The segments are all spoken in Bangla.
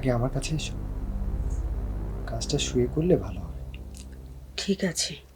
আগে আমার কাছে এসো। কাজটা শুয়ে করলে ভালো হবে। ঠিক আছে।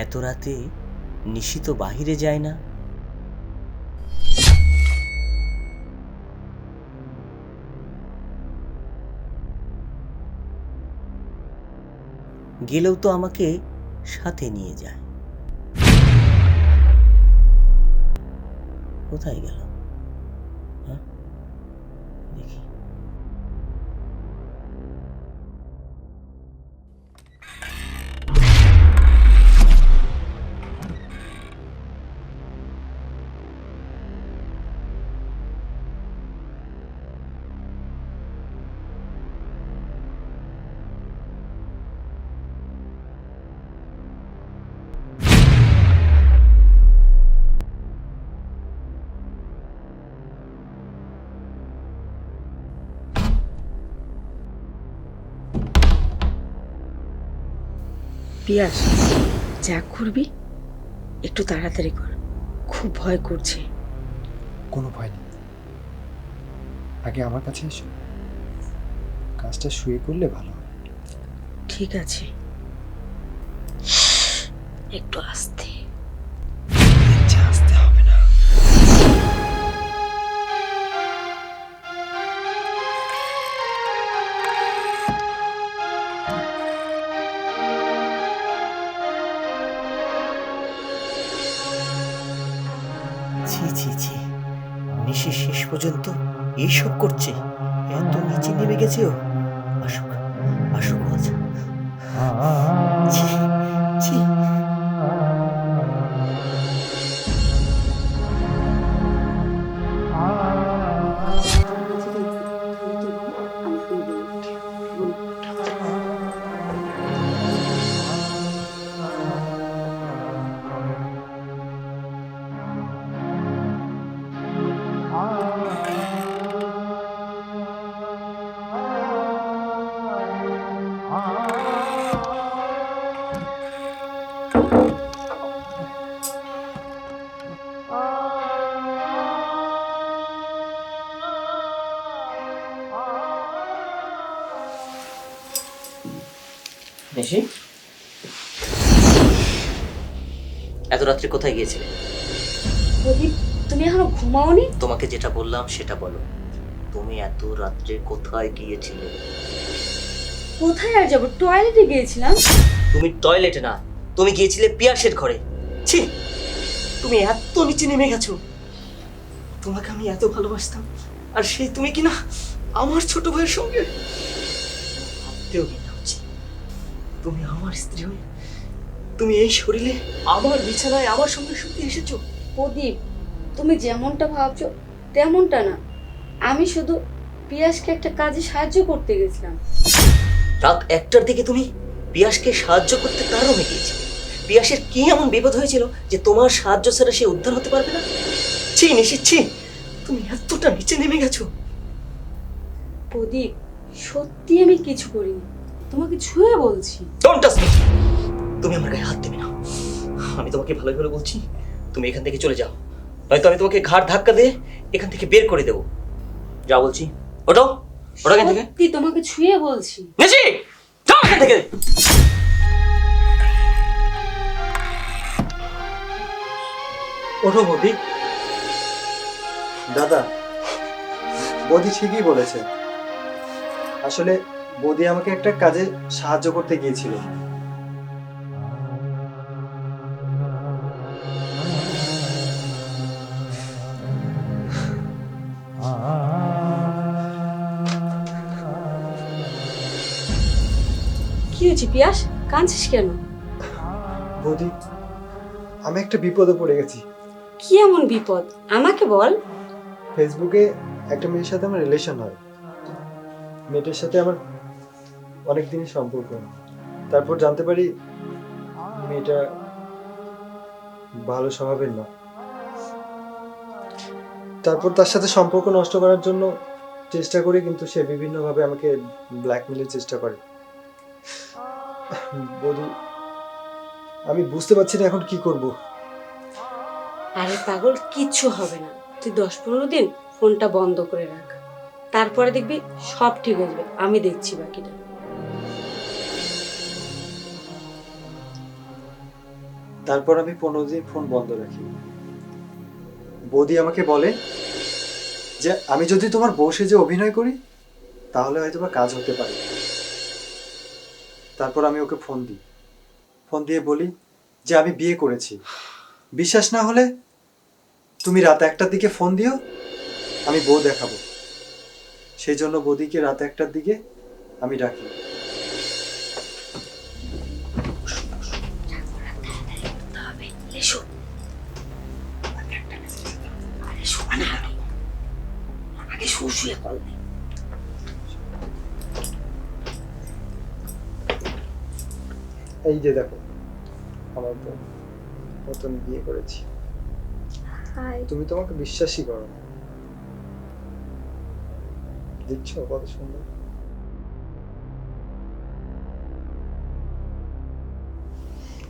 এত রাতে নিশিত বাহিরে যায় না? গেলেও তো আমাকে সাথে নিয়ে যায়। কোথায় গেল? হ্যাঁ? দেখি। পিয়াস যা করবি একটু তাড়াতাড়ি কর। খুব ভয় করছে। কোনো ভয় নেই। আগে আমার কাছে এসো। কাজটা শুয়ে করলে ভালো হয়। ঠিক আছে। একটু আস্তে। নিশি শেষ পর্যন্ত এইসব করছে। এত নিচে নেমে গেছে ও। আসুক আসুক আজ। ছি ছি। নিশি এত রাত্রে কোথায় গিয়েছিলে? প্রদীপ তুমি এখনও ঘুমাওনি? তোমাকে যেটা বললাম সেটা বলো। তুমি এত রাত্রে কোথায় গিয়েছিলে? কোথায় আর যাব? টয়লেটে গিয়েছিলাম। তুমি টয়লেটে না তুমি গিয়েছিলে পিয়াসের ঘরে। ছি! তুমি এত নিচে নেমে গেছো। তোমাকে আমি এত ভালোবাসতাম। আর সেই তুমি কি না আমার ছোট ভাইয়ের সঙ্গে? ভাবতেও হচ্ছে তুমি আমার স্ত্রী হয়ে তুমি এই শরীরে আমার বিছানায় আমার সঙ্গে শুতে এসেছ? প্রদীপ তুমি যেমনটা ভাবছ তেমনটা না। আমি শুধু পিয়াসকে একটা কাজে সাহায্য করতে গেছিলাম। রাত একটার দিকে তুমি পিয়াসকে সাহায্য করতে তার রুমে গিয়েছিলে। পিয়াসের কি এমন বিপদ হয়েছিল যে তোমার সাহায্য ছাড়া সে উদ্ধার হতে পারবে না? ছি নিশি ছি তুমি এতটা নিচে নেমে গেছো। প্রদীপ সত্যি আমি কিছু করিনি। তোমাকে ছুঁয়ে বলছি। ডোন্ট টাচ মি তুমি আমার গায়ে হাত দেবে না। আমি তোমাকে ভালো ভালো বলছি। তুমি এখান থেকে চলে যাও। নয়তো আমি তোমাকে ঘাট ধাক্কা দিয়ে এখান থেকে বের করে দেবো। যা বলছি। ওটো ওটা এখান থেকে। সত্যি তোমাকে ছুঁয়ে বলছি। নিশি যাও এখান থেকে! ওঠো বৌদি। দাদা বৌদি ঠিকই বলেছে। আসলে বৌদি আমাকে একটা কাজে সাহায্য করতে গিয়েছিল। কি হয়েছে পিয়াস? কাঁদছিস কেন? বৌদি আমি একটা বিপদে পড়ে গেছি। কি এমন বিপদ? আমাকে বল। ফেসবুকে একটা মেয়ের সাথে আমার রিলেশন হয়। মেয়েটার সাথে আমার অনেক দিনের সম্পর্ক। তারপর জানতে পারি মেয়েটা ভালো স্বভাবের না। তারপর তার সাথে সম্পর্ক নষ্ট করার জন্য চেষ্টা করি, কিন্তু সে বিভিন্নভাবে আমাকে ব্ল্যাকমেলের চেষ্টা করে। বলি আমি বুঝতে পারছি না এখন কি করব। আরে পাগল, কিচ্ছু হবে না। তুই দশ পনেরো দিন ফোনটা বন্ধ করে রাখ। তারপরে দেখবি সব ঠিক হয়ে যাবে। আমি দেখছি বাকিটা। তারপর আমি পনেরো দিন ফোন বন্ধ রাখি। বৌদি আমাকে বলে যে, আমি যদি তোমার বসে যে অভিনয় করি, তাহলে হয়তো বা কাজ হতে পারে। তারপর আমি ওকে ফোন দিই। ফোন দিয়ে বলি যে, আমি বিয়ে করেছি। বিশ্বাস না হলে তুমি রাত একটার দিকে ফোন দিও, আমি বউ দেখাবো। সেই জন্য বৌদিকে রাত একটার দিকে আমি ডাকি। শুয়ে এই যে দেখো আমার তো নতুন বিয়ে করেছি। তুমি তোমাকে বিশ্বাসই করো না। দেখছ কত সুন্দর?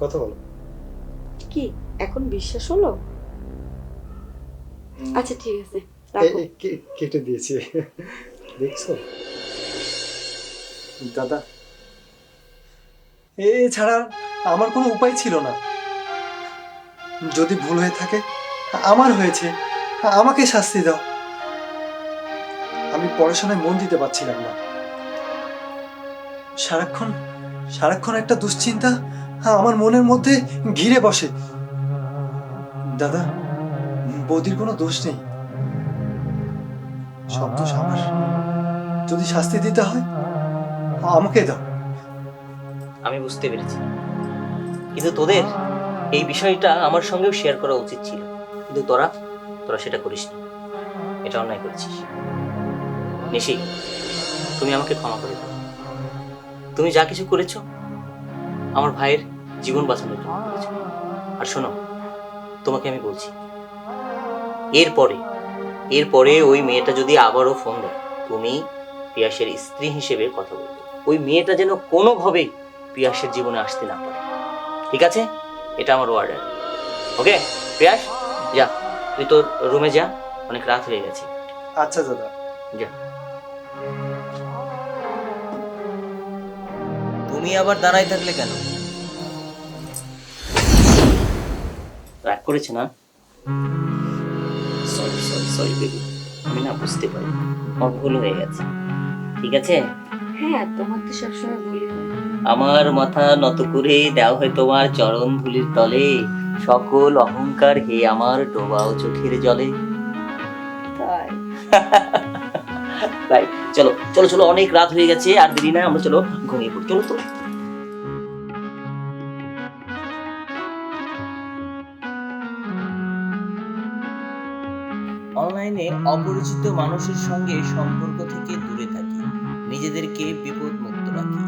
কথা বলো। কি এখন বিশ্বাস হলো? আচ্ছা ঠিক আছে। কেটে দিয়েছি। দেখছ? দাদা। এ ছাড়া আমার কোনো উপায় ছিল না। যদি ভুল হয়ে থাকে, আমার হয়েছে। আমাকে শাস্তি দাও। আমি পড়াশোনায় মন দিতে পারছিলাম না। সারাক্ষণ সারাক্ষণ একটা দুশ্চিন্তা আমার মনের মধ্যে ঘিরে বসে। দাদা, বৌদির কোনো দোষ নেই। সব দোষ যদি শাস্তি দিতে হয়, আমাকে দাও। আমি বুঝতে পেরেছি। কিন্তু তোদের এই বিষয়টা আমার সঙ্গেও শেয়ার করা উচিত ছিল। কিন্তু তোরা তোরা সেটা করিস করিসনি। এটা অন্যায় করেছিস। নিশি, তুমি আমাকে ক্ষমা করে দাও। তুমি যা কিছু করেছ, আমার ভাইয়ের জীবন বাঁচানোর জন্য করেছ। আর শোনো, তোমাকে আমি বলছি, এরপরে এরপরে ওই মেয়েটা যদি আবারও ফোন দেয় তুমি পিয়াসের স্ত্রী হিসেবে কথা বলবে। ওই মেয়েটা যেন কোনোভাবেই পিয়াসের জীবনে আসতে না পারে। ঠিক আছে? এটা আমার অর্ডার ওকে পিয়াস যা। তুই তোর রুমে যা। অনেক রাত হয়ে গেছে। আচ্ছা দাদা। যা। তুমি আবার দাঁড়াই থাকলে কেন? রাগ করেছে না? সরি বেবি আমি না বুঝতে পারি আমার ভুল হয়ে গেছে। ঠিক আছে? হ্যাঁ তোমার তো সবসময় ভুলি। আমার মাথা নত করে দেওয়া হয় তোমার চরণ ধুলির তলে। সকল অহংকার হে আমার ডোবাও চোখের জলে। তাই? তাই। চলো চলো চলো অনেক রাত হয়ে গেছে আর দেরি না আমরা চলো ঘুমিয়ে পড়ি। চলো তো অনলাইনে অপরিচিত মানুষের সঙ্গে সম্পর্ক থেকে দূরে থাকি। নিজেদেরকে বিপদ মুক্ত রাখি।